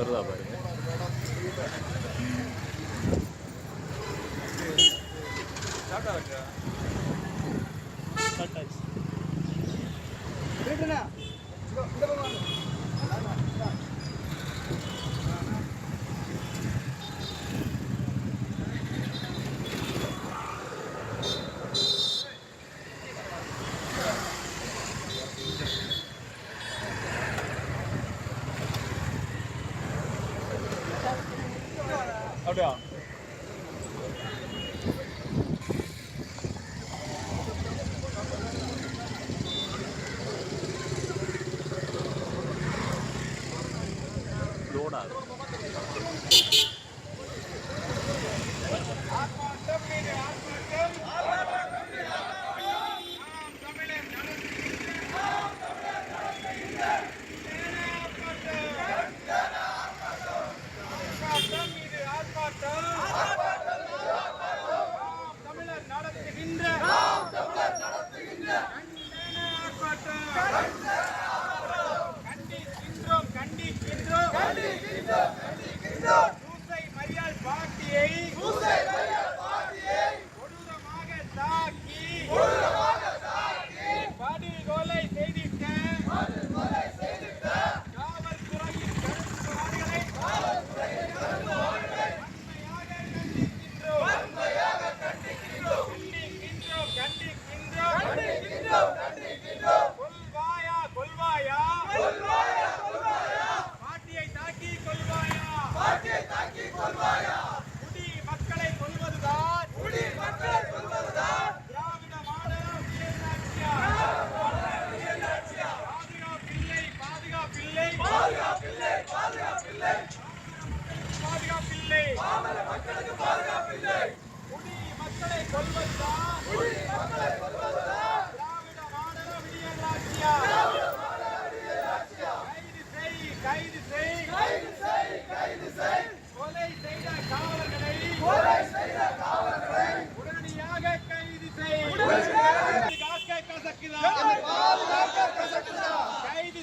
வரலா பாருங்கள்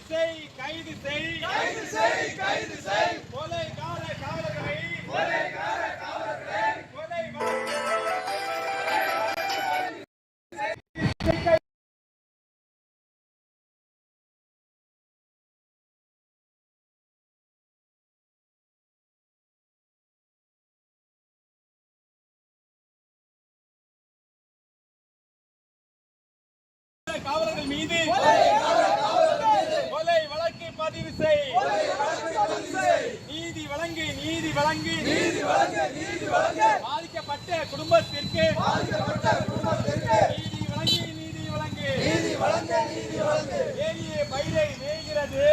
செய் கைது செய். கைது செய் கைது செய். கொலை கால காவலர்களை கொலை பாதிக்கப்பட்ட குடும்பத்திற்கு பாதிக்கப்பட்ட குடும்பத்திற்கு நீதி வழங்கி நீதி வழங்கி. நீதி வழங்க நீதி வழங்கு. ஏரியே பயிரை மேய்கிறது.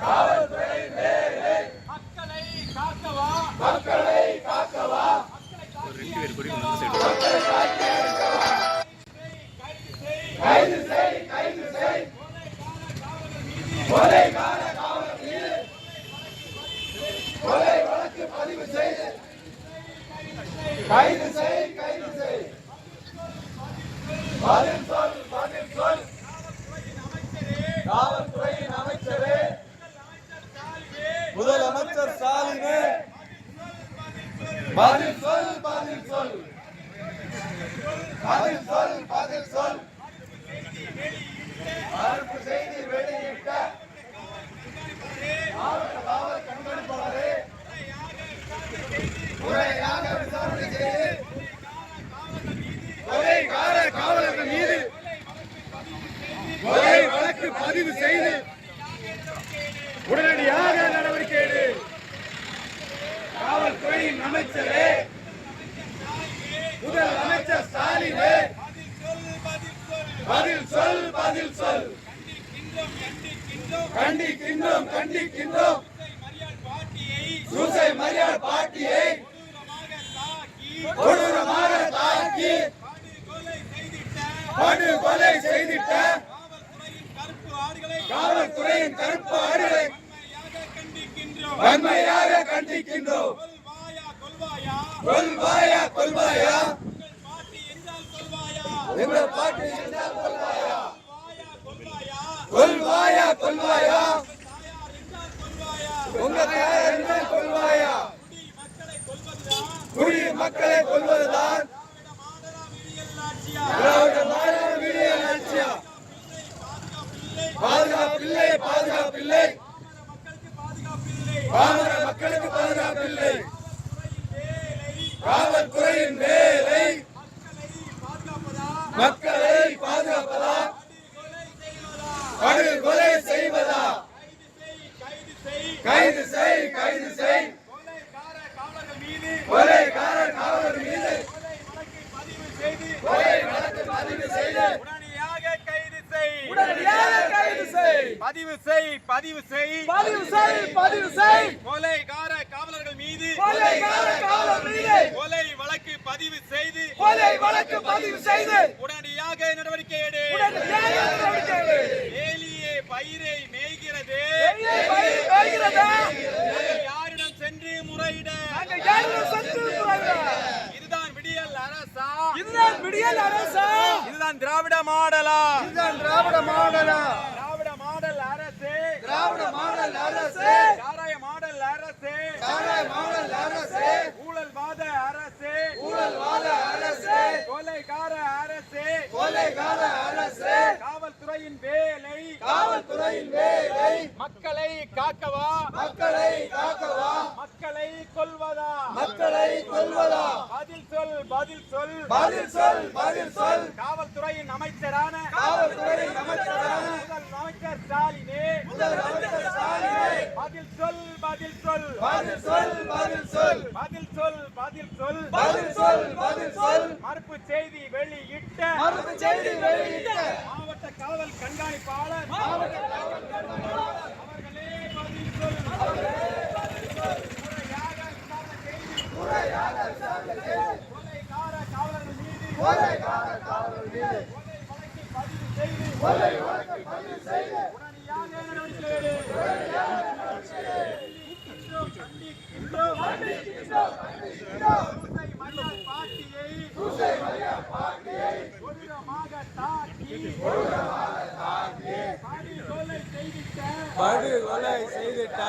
Bravo! பதில் கண்டிக்கின்றோம் கண்டிக்கின்றோம். சூசை மரியாள் பாட்டியை கொடூரமாக தாக்கி படுகொலை செய்திட்ட காவல்துறையின் கருப்பு ஆடுகளை வன்மையாக கண்டிக்கின்றோம். கொல்வாயா கொல்வாயா எங்கள் பாட்டு கொள்வாயா கொள்வாயா? உங்க தாயார் என்றால் கொள்வாயா? குடி மக்களை கொள்வதுதான் கைது செய் கைது செய். கொலைகார காவலர்கள் மீது. கொலைகாரர் காவலர் மீது. கொலை வழக்கை பதிவு செய்து. உடனடியாக கைது செய். உடனடியாக கைது செய். பதிவு செய் பதிவு செய். பதிவு செய் பதிவு செய். கொலைகார காவலர்கள் மீது. கொலைகாரர் காவலர் மீது. கொலை வழக்கு பதிவு செய்து. கொலை வழக்கு பதிவு செய்து. உடனடியாக நடவடிக்கை எடு. உடனடியாக நடவடிக்கை எடு. பயிரை மேய்கிறது. யாரிடம் சென்று முறையிட? இதுதான் விடியல் அரசா? இதுதான் விடியல் அரசா? இதுதான் திராவிட மாடலா? இதுதான் திராவிட மாடலா? திராவிட மாடல் அரசு. திராவிட மாடல் அரசு. சாராய மாடல் அரசு. சாராய மாடல் அரசு. ஊழல்வாத அரசு. ஊழல்வாத அரசு கொலைகார அரசு கொலைகார அரசு காவல்துறையின் வேலை. காவல்துறையின் வேலை. மக்களை காக்கவா? மக்களை காக்கவா? மக்களை கொல்வதா? மக்களை கொல்வதா? பதில் சொல் பதில் சொல். பதில் சொல் பதில் சொல். காவல்துறையின் அமைச்சரான காவல்துறையின் அமைச்சரான முதல் அமைச்சர் ஸ்டாலினே. முதலமைச்சர் ஸ்டாலினை. பதில் சொல் பதில் சொல். பதில் சொல் பதில் சொல். பதில் சொல் பதில் சொல். பதில் சொல் பதில் சொல். மறுப்பு செய்தி வெளியிட்ட மறுப்பு செய்தி வெளியிட்ட காவல் கண்காணிப்பாளர் அவர்களே பதில் சொல் முறையாக விசாரணை செய்து கொலைகார காவலர்கள் மீது கொலை வழக்கில் பதிவு செய்து உடனடியாக நடவடிக்கை எடு. கண்டிக்கின்றோம், கண்டிக்கின்றோம். தூசை மரியாள் பாட்டியை கொடூரமாக தாக்கி படுகொலை செய்திட்ட படுகொலை செய்துட்ட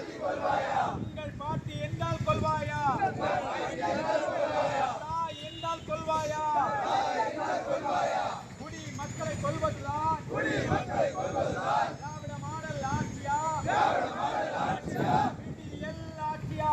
உங்கள் பாட்டி என்றால் கொள்வாயா தாய் என்றால் கொள்வாயா குடி மக்களை கொள்வதுதான் திராவிட மாடல் ஆட்சியா விடியல் ஆட்சியா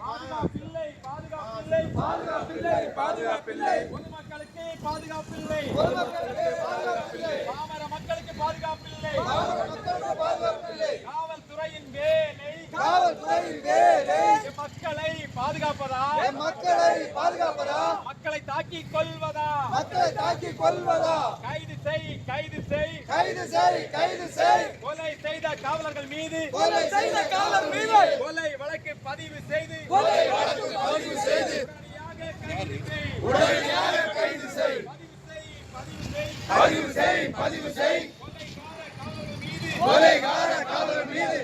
பாதுகாப்பில்லை பாதுகாப்பில்லை பாதுகாப்பில்லை பாதுகாப்பில்லை பொதுமக்களுக்கு பாதுகாப்பில்லை பொதுமக்களுக்கு பாதுகாப்பில்லை பாமர மக்களுக்கு பாதுகாப்பில்லை மக்களுக்கு பாதுகாப்பில்லை காவல்துறையின் வேலை காவல்துறையின் வேலை மக்களை பாதுகாப்பதா என் மக்களை பாதுகாப்பதா மக்களை தாக்கி கொல்வதா மக்களை தாக்கி கொல்வதா கைது செய் கைது செய். கைது செய் கைது செய். கொலை செய்த காவலர்கள் மீது. கொலை செய்த காவலர் மீது. கொலை வழக்கு பதிவு செய்து. கொலை வழக்கு பதிவு செய்து உடனடியாக கைது செய் உடனடியாக கைது செய் பதிவு செய் பதிவு செய் பதிவு செய் கொலைகார காவலர் மீது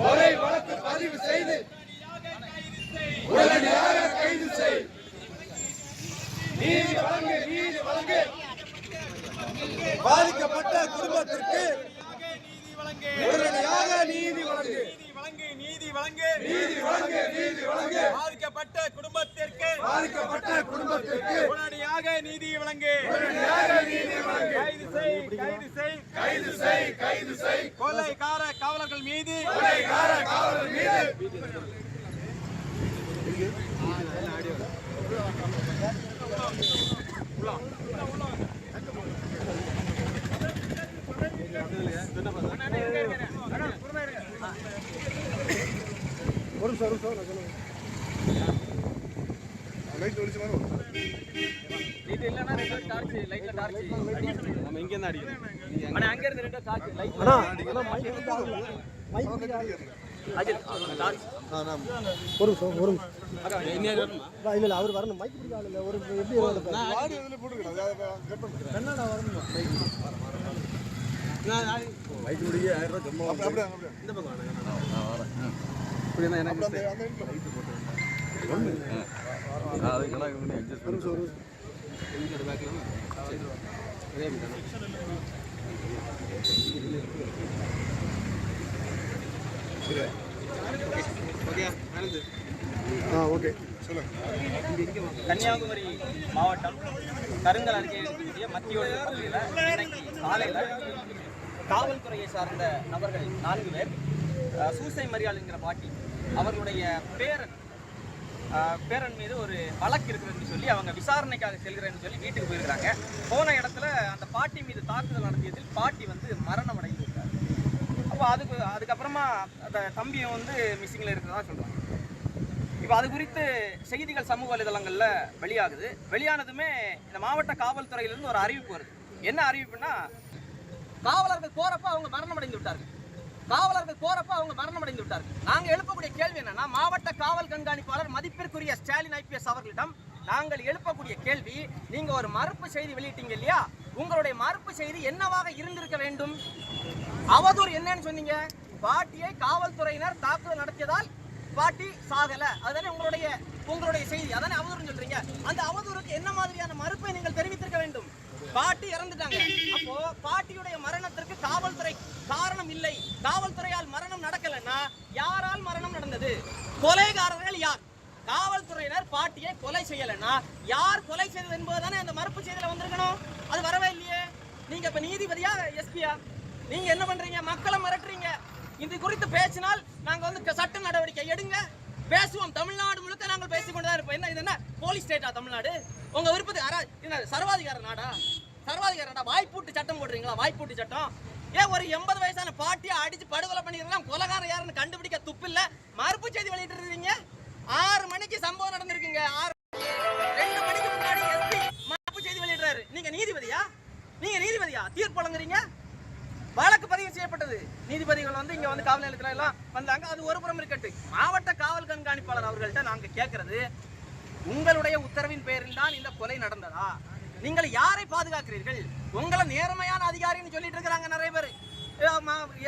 கொலை வழக்கு பதிவு செய்து உடனடியாக கைது செய் நீதி வழங்கு நீதி வழங்கு. பாதிக்கப்பட்ட குடும்பத்திற்கு நீதி வழங்கு உடனடியாக நீதி வழங்கு. நீதி வழங்கு நீதி வழங்கு. நீதி வழங்கு நீதி வழங்கு பாதிக்கப்பட்ட குடும்பத்திற்கு பாதிக்கப்பட்ட குடும்பத்திற்கு உடனடியாக நீதி வழங்கு. உடனடியாக நீதி வழங்கு. கைது செய் கைது செய். கைது செய் கைது செய். கொலைகார காவலர்கள் மீது கொலைகார காவலர் மீது சார் சார் சொல்லுங்க. லைட் ஒளிச்சு மாதிரி இது இல்லனா ரெண்டு நம்ம இங்க இருந்து அடிக்கிறோம் அண்ணா அங்க இருந்து ரெண்டு லைட் அண்ணா அண்ணா மைக் மைக் அஜித் டார்ச் அவர் வரணும். மைக் பிடிக்காத இல்ல. ஒரு எப்படி நான் ஆடி இதுல போட்டுக்கறேன். கட் நான் மைக் முடிய இந்த பக்கம் வரேன். இருந்தா எனக்கு ஒரு நிமிஷம். ஆ. ஓகே கன்னியாகுமரி மாவட்டம் கருங்கல் அருகே இருக்கக்கூடிய பகுதியில் இன்னைக்கு காலையில் காவல்துறையை சார்ந்த நபர்கள் நான்கு பேர் சூசை மரியாளுங்கிற பாட்டி அவர்களுடைய பேரன் பேரன் மீது ஒரு வழக்கு இருக்குதுன்னு சொல்லி அவங்க விசாரணைக்காக செல்கிறேன்னு சொல்லி வீட்டுக்கு போயிருக்காங்க போன இடத்துல அந்த பாட்டி மீது தாக்குதல் நடத்தியதில் பாட்டி வந்து மரணம் அடைந்து விட்டார் அப்போ அதுக்கு அதுக்கப்புறமா அந்த தம்பியை வந்து மிஸ்ஸிங்கில் இருக்கிறதா சொல்கிறாங்க இப்போ அது குறித்து செய்திகள் சமூக வலைதளங்களில் வெளியாகுது. வெளியானதுமே இந்த மாவட்ட காவல்துறையிலிருந்து ஒரு அறிவிப்பு வருது. என்ன அறிவிப்புன்னா காவலர்கள் போகிறப்ப அவங்க மரணம் அடைந்து விட்டார்கள். காவலர்கள் போறப்ப அவங்க மரணம் அடைந்து விட்டார் நாங்க எழுப்பக்கூடிய கேள்வி என்னன்னா மாவட்ட காவல் கண்காணிப்பாளர் மதிப்பிற்குரிய ஸ்டாலின் ஐபிஎஸ் அவர்களிடம் நாங்கள் எழுப்பக்கூடிய கேள்வி நீங்க ஒரு மறுப்பு செய்தி வெளியிட்டீங்க இல்லையா? உங்களுடைய மறுப்பு செய்தி என்னவாக இருந்திருக்க வேண்டும்? அவதூறு என்னன்னு சொன்னீங்க. பாட்டியை காவல்துறையினர் தாக்குதல் நடத்தியதால் பாட்டி சாகல. அதுதானே உங்களுடைய உங்களுடைய செய்தி. அதானே அவதூறுன்னு சொல்றீங்க. அந்த அவதூறுக்கு என்ன மாதிரியான மறுப்பை நீங்கள் தெரிவித்திருக்க வேண்டும்? பாட்டி இறந்துட்டாங்க. அப்போ பாட்டியுடைய மரணத்திற்கு காவல்துறை மரணம் இல்லை. காவல்துறையால் மரணம் நடக்கலைன்னா யாரால் மரணம் நடந்தது? கொலைகாரர்கள் யார்? காவல்துறையினர் பாட்டியை கொலை செய்யலைன்னா யார் கொலை செய்தது என்பதுதானே அந்த மறுப்பு செய்தியில் வந்திருக்கணும். அது வரவே இல்லையே. நீங்க இப்ப நீதிபதியா எஸ்பியா? நீங்க என்ன பண்றீங்க? மக்களை மிரட்டுறீங்க. இது குறித்து பேசினால் நாங்க வந்து சட்ட நடவடிக்கை எடுங்க. பேசுவோம். தமிழ்நாடு முழுக்க நாங்கள் பேசிக்கொண்டுதான் இருப்போம். என்ன இது என்ன? போலீஸ் ஸ்டேட்டா தமிழ்நாடு? உங்க விருப்பத்துக்கு சர்வாதிகார நாடா? சர்வாதிகார நாடா? வாய்ப்பூட்டு சட்டம் போடுறீங்களா? வாய்ப்பூட்டு சட்டம்? ஏன் ஒரு எண்பது வயசான பாட்டியை அடிச்சு படுகொலை பண்ணிருக்கலாம் கொலகாரம் யாருன்னு கண்டுபிடிக்க துப்பில்ல? மறுப்பு செய்தி வெளியிட்டு இருக்கீங்க ஆறு மணிக்கு சம்பவம் நடந்திருக்குங்க. ஆறு ரெண்டு மணிக்கு முன்னாடி எஸ்பி மறுப்பு செய்தி வெளியிடுறாரு. நீங்க நீதிபதியா? நீங்க நீதிபதியா? தீர்ப்பு வழங்குறீங்க? வழக்கு பதிவு செய்யப்பட்டது. நீதிபதிகள் வந்து இங்க வந்து காவல் நிலையத்துல எல்லாம் வந்தாங்க. அது ஒரு புறம் இருக்கட்டு. மாவட்ட காவல் கண்காணிப்பாளர் அவர்கள்ட்ட நாங்க கேட்கறது உங்களுடைய உத்தரவின் பேரில் தான் இந்த கொலை நடந்ததா? நீங்கள் யாரை பாதுகாக்கிறீர்கள்? உங்களை நேர்மையான அதிகாரின்னு சொல்லிட்டு இருக்கிறாங்க நிறைய பேர்.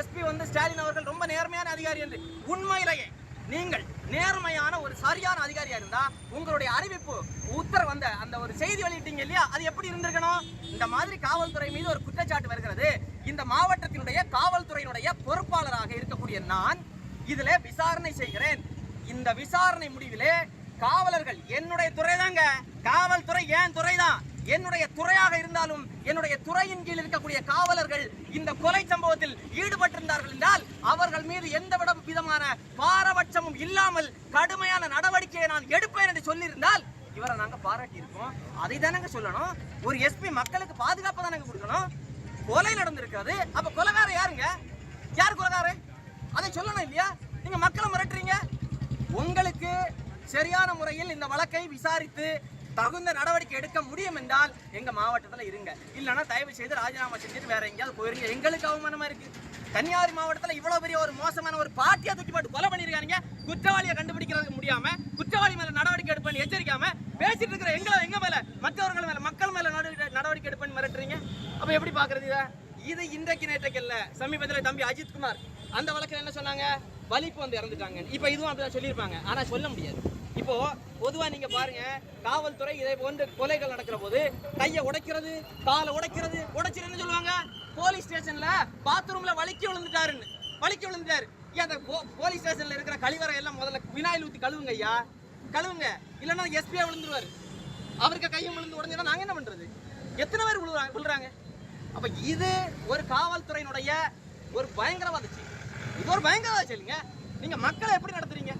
எஸ்பி வந்து ஸ்டாலின் அவர்கள் ரொம்ப நேர்மையான அதிகாரி என்று. உண்மையிலேயே நீங்கள் நேர்மையான ஒரு சரியான அதிகாரியா இருந்தா உங்களுடைய அறிவிப்பு உத்தரவு வந்த அந்த ஒரு செய்தி வெளியிட்டீங்க இல்லையா? அது எப்படி இருந்திருக்கணும்? இந்த மாதிரி காவல்துறை மீது ஒரு குற்றச்சாட்டு வருகிறது. இந்த மாவட்டத்தினுடைய காவல்துறையினுடைய பொறுப்பாளராக இருக்கக்கூடிய நான் இதுல விசாரணை செய்கிறேன். இந்த விசாரணை முடிவிலே காவலர்கள் என்னுடைய துறை தாங்க காவல்துறை ஏன் துறை தான் என்னுடைய துறையாக இருந்தாலும் என்னுடைய துறையின் கீழ் இருக்கக்கூடிய காவலர்கள் இந்த கொலை சம்பவத்தில் ஈடுபட்டிருந்தார்கள் என்றால் அவர்கள் மீது எந்த விதமான பாரபட்சமும் இல்லாமல் கடுமையான நடவடிக்கையை நான் எடுப்பேன் என்று சொல்லியிருந்தால் இவரை நாங்க பாராட்டி இருக்கோம் அதை தானங்க சொல்லணும். ஒரு எஸ்பி மக்களுக்கு பாதுகாப்பு தானங்க கொடுக்கணும். கொலை நடந்திருக்காது. அப்ப கொலைகார யாருங்க? யார் கொலைகாரு? அதை சொல்லணும் இல்லையா? நீங்க மக்களை மிரட்டுறீங்க. உங்களுக்கு சரியான முறையில் இந்த வழக்கை விசாரித்து தகுந்த நடவடிக்கை எடுக்க முடியும் என்றால் எங்கள் மாவட்டத்தில் இருங்க. இல்லைன்னா தயவு செய்து ராஜினாமா செஞ்சுட்டு வேற எங்கேயாவது போயிருங்க. எங்களுக்கு அவமானமா இருக்கு. கன்னியாகுமரி மாவட்டத்தில் இவ்வளோ பெரிய ஒரு மோசமான ஒரு பாட்டியை தூக்கி போட்டு கொலை பண்ணியிருக்காங்க குற்றவாளியை கண்டுபிடிக்கிறதுக்கு முடியாம குற்றவாளி மேலே நடவடிக்கை எடுப்பேன்னு எச்சரிக்காம பேசிட்டு இருக்கிற எங்களை எங்க மேல மற்றவர்கள் மேல மக்கள் மேல நடவடிக்கை நடவடிக்கை எடுப்பேன்னு மிரட்டுறீங்க. அப்போ எப்படி பார்க்குறது இதை? இது இன்றைக்கு நேற்றைக்கு இல்லை. சமீபத்தில் தம்பி அஜித்குமார் அந்த வழக்கில் என்ன சொன்னாங்க? வலிப்பு வந்து இறந்துட்டாங்க இப்போ இதுவும் அப்படிதான் சொல்லியிருப்பாங்க. ஆனால் சொல்ல முடியாது. இப்போ பொதுவா நீங்க பாருங்க காவல்துறை இதை போன்ற கொலைகள் நடக்கிற போது கையை உடைக்கிறது காலை உடைக்கிறது உடைச்சிரு என்ன சொல்லுவாங்க. போலீஸ் ஸ்டேஷன்ல பாத்ரூம்ல வலிக்கி விழுந்துட்டாருன்னு. வலிக்கி விழுந்துட்டாரு. ஏன் அந்த போலீஸ் ஸ்டேஷன்ல இருக்கிற கழிவறை எல்லாம் முதல்ல வினாயில் ஊத்தி கழுவுங்க ஐயா. கழுவுங்க. இல்லைன்னா எஸ்பியா விழுந்துருவாரு. அவருக்கு கையும் விழுந்து உடஞ்சா நாங்க என்ன பண்றது? எத்தனை பேர் விழுறாங்க விழுறாங்க? அப்ப இது ஒரு காவல்துறையினுடைய ஒரு பயங்கரவாத செயல் இது ஒரு பயங்கரவாத செயலுங்க நீங்க மக்களை எப்படி நடத்துறீங்க?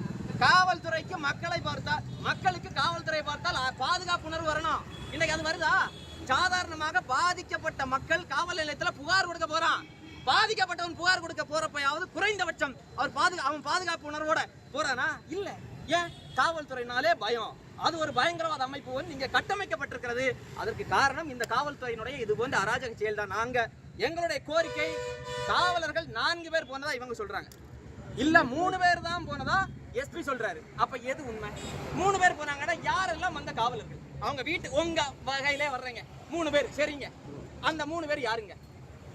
காவல்துறைக்கு மக்களை பார்த்தால் மக்களுக்கு காவல்துறை பார்த்தால் பாதுகாப்பு உணர்வு வரணும். இன்னைக்கு அது வருதா? சாதாரணமாக பாதிக்கப்பட்ட மக்கள் காவல் நிலையத்தில் புகார் கொடுக்க போறான். பாதிக்கப்பட்டவன் புகார் கொடுக்க போறப்பயாவது குறைந்தபட்சம் அவர் பாது அவன் பாதுகாப்பு உணர்வோட போறானா? இல்ல. ஏன்? காவல்துறையினாலே பயம். அது ஒரு பயங்கரவாத அமைப்பு வந்து இங்க கட்டமைக்கப்பட்டிருக்கிறது. அதற்கு காரணம் இந்த காவல்துறையினுடைய இது போன்ற அராஜக செயல் தான் நாங்க எங்களுடைய கோரிக்கை காவலர்கள் நான்கு பேர் போனதா இவங்க சொல்றாங்க. இல்ல மூணு பேர் தான் போனதா எஸ்பி சொல்றாரு. அப்ப எது உண்மை? மூணு பேர் போனாங்கன்னா யாரெல்லாம் வந்த காவலர்கள்? அவங்க வீட்டு உங்க வகையிலே வர்றீங்க. மூணு பேர் சரிங்க. அந்த மூணு பேர் யாருங்க?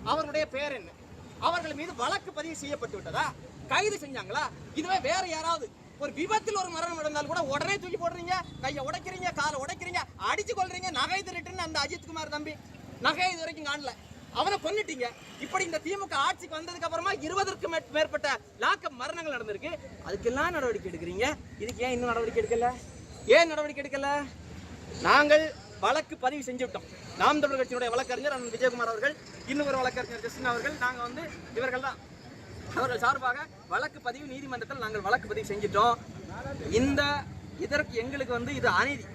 அவருடைய பேர் என்ன? அவர்கள் மீது வழக்கு பதிவு செய்யப்பட்டு விட்டதா? கைது செஞ்சாங்களா? இதுவே வேற யாராவது? ஒரு விபத்தில் ஒரு மரணம் நடந்தால் கூட உடனே தூக்கி போடுறீங்க. கையை உடைக்கிறீங்க காலை உடைக்கிறீங்க அடிச்சு கொள்றீங்க நகை திருட்டுன்னு அந்த அஜித் குமார் தம்பி. நகை இது வரைக்கும் காணல. அவனை கொன்னுட்டீங்க. இப்படி இந்த திமுக ஆட்சிக்கு வந்ததுக்கு அப்புறமா இருபதற்கு மேற்பட்ட லாக்க மரணங்கள் நடந்திருக்கு. அதுக்கெல்லாம் நடவடிக்கை எடுக்கிறீங்க? இதுக்கு ஏன் இன்னும் நடவடிக்கை எடுக்கல? ஏன் நடவடிக்கை எடுக்கல? நாங்கள் வழக்கு பதிவு செஞ்சு விட்டோம் நாம் தமிழர் கட்சியினுடைய வழக்கறிஞர் அண்ணன் விஜயகுமார் அவர்கள் இன்னொரு வழக்கறிஞர் கிருஷ்ணன் அவர்கள் நாங்கள் வந்து இவர்கள் தான். அவர்கள் சார்பாக வழக்கு பதிவு நீதிமன்றத்தில் நாங்கள் வழக்கு பதிவு செஞ்சிட்டோம். இந்த இதற்கு எங்களுக்கு வந்து இது அநீதி.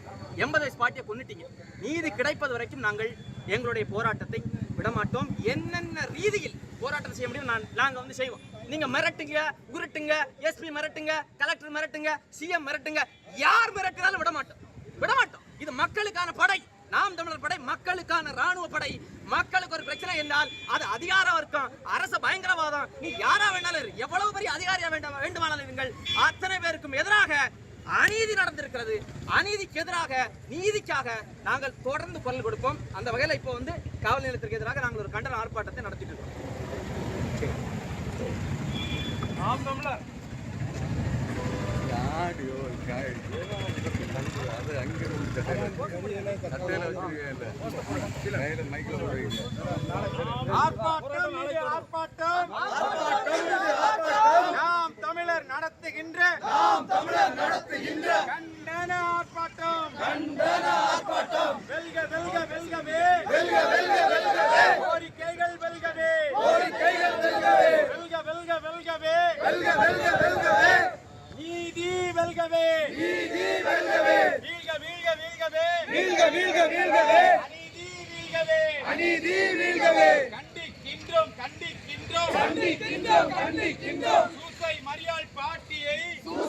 எண்பது வயசு பாட்டியை கொண்டுட்டீங்க நீதி கிடைப்பது வரைக்கும் நாங்கள் எங்களுடைய போராட்டத்தை விடமாட்டோம். என்னென்ன ரீதியில் போராட்டம் செய்ய முடியும் நான் நாங்கள் வந்து செய்வோம். நீங்கள் மிரட்டுங்க உருட்டுங்க எஸ்பி மிரட்டுங்க கலெக்டர் மிரட்டுங்க சிஎம் மிரட்டுங்க யார் மிரட்டினாலும் விட மாட்டோம் விட மாட்டோம் இது மக்களுக்கான படை. நாம் தமிழர் படை மக்களுக்கான ராணுவ படை. மக்களுக்கு ஒரு பிரச்சனை என்றால் அது அதிகார வர்க்கம் அரச பயங்கரவாதம். நீ யாரா வேணாலும் எவ்வளவு பெரிய அதிகாரியா வேண்டாம் வேண்டுமானாலும் இருங்கள். அத்தனை பேருக்கும் எதிராக அநீதி நடந்திருக்கிறது. அநீதிக்கு எதிராக நீதிக்காக நாங்கள் தொடர்ந்து குரல் கொடுப்போம். அந்த வகையில் இப்போ வந்து காவல் நிலையத்திற்கு எதிராக நாங்கள் ஒரு கண்டன ஆர்ப்பாட்டத்தை நடத்திட்டு இருக்கோம். ஆர்ப்பாட்டம் ஆர்ப்பாட்டம் அங்கிருந்து சட்டையில சட்டையில வச்சிருக்கேன் மைக்கில் போடுவீங்க ஆர்ப்பாட்டம் இது ஆர்ப்பாட்டம் நாம் தமிழர் நடத்துகின்ற நாம் தமிழர் நடத்துகின்ற கண்டன ஆர்ப்பாட்டம். கண்டன ஆர்ப்பாட்டம். வெல்க வெல்க வெல்கவே. வெல்க வெல்க வெல்கவே. கோரிக்கைகள் வெல்கவே. கோரிக்கைகள் வெல்கவே. வெல்க வெல்க வெல்கவே. வெல்க வெல்க வெல்கவே. நீதி வெல்கவே. நீதி வெல்கவே. வீழ்க வீழ்க வீழ்கவே. வீழ்க வீழ்க வீழ்கவே. அநீதி வீழ்கவே. அநீதி வீழ்கவே. கண்டிக்கின்றோம் கண்டிக்கின்றோம். கண்டிக்கின்றோம் கண்டிக்கின்றோம். சூசை மரியாள்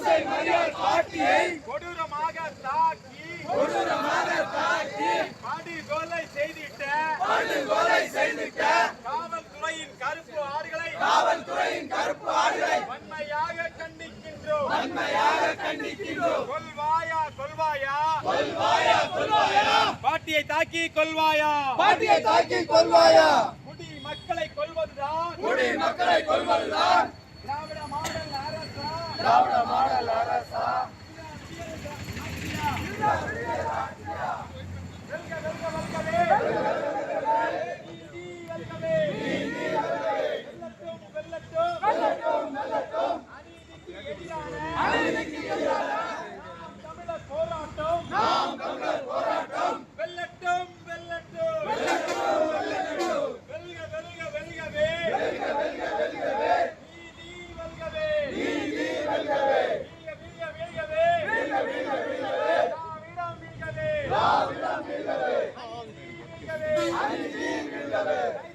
சூசை மரியாள் பாட்டியை கொடூரமாக தாக்கி கொடூரமாக தாக்கி படுகொலை செய்திட்ட படுகொலை செய்திட்ட காவல்துறையின் கருப்பு ஆடுகளை காவல்துறையின் கருப்பு ஆடுகளை வன்மையாக கண்டிக்கின்றோம். வன்மையாக கண்டிக்கின்றோம். கொல்வாயா கொல்வாயா கொல்வாயா கொல்வாயா பாட்டியை தாக்கி கொல்வாயா பாட்டியை தாக்கி கொல்வாயா குடி மக்களை கொல்வதுதான். குடி மக்களை கொல்வதுதான். திராவிட மாடல் அரசா வெல்க வெல்க வெல்கவே நீதி வெல்கவே வெல்லட்டும் வெல்லட்டும் வெல்லட்டும் வெல்லட்டும் அநீதிக்கு எதிரான நாம் தமிழர் போராட்டம் நாம் தமிழர் போராட்டம் வெல்லட்டும் வெல்லட்டும் வெல்க வெல்க வெல்கவே நீதி வெல்கவே நீதி வெல்கவே வீழ்க வீழ்க வீழ்கவே திராவிடம் வீழ்கவே அநீதி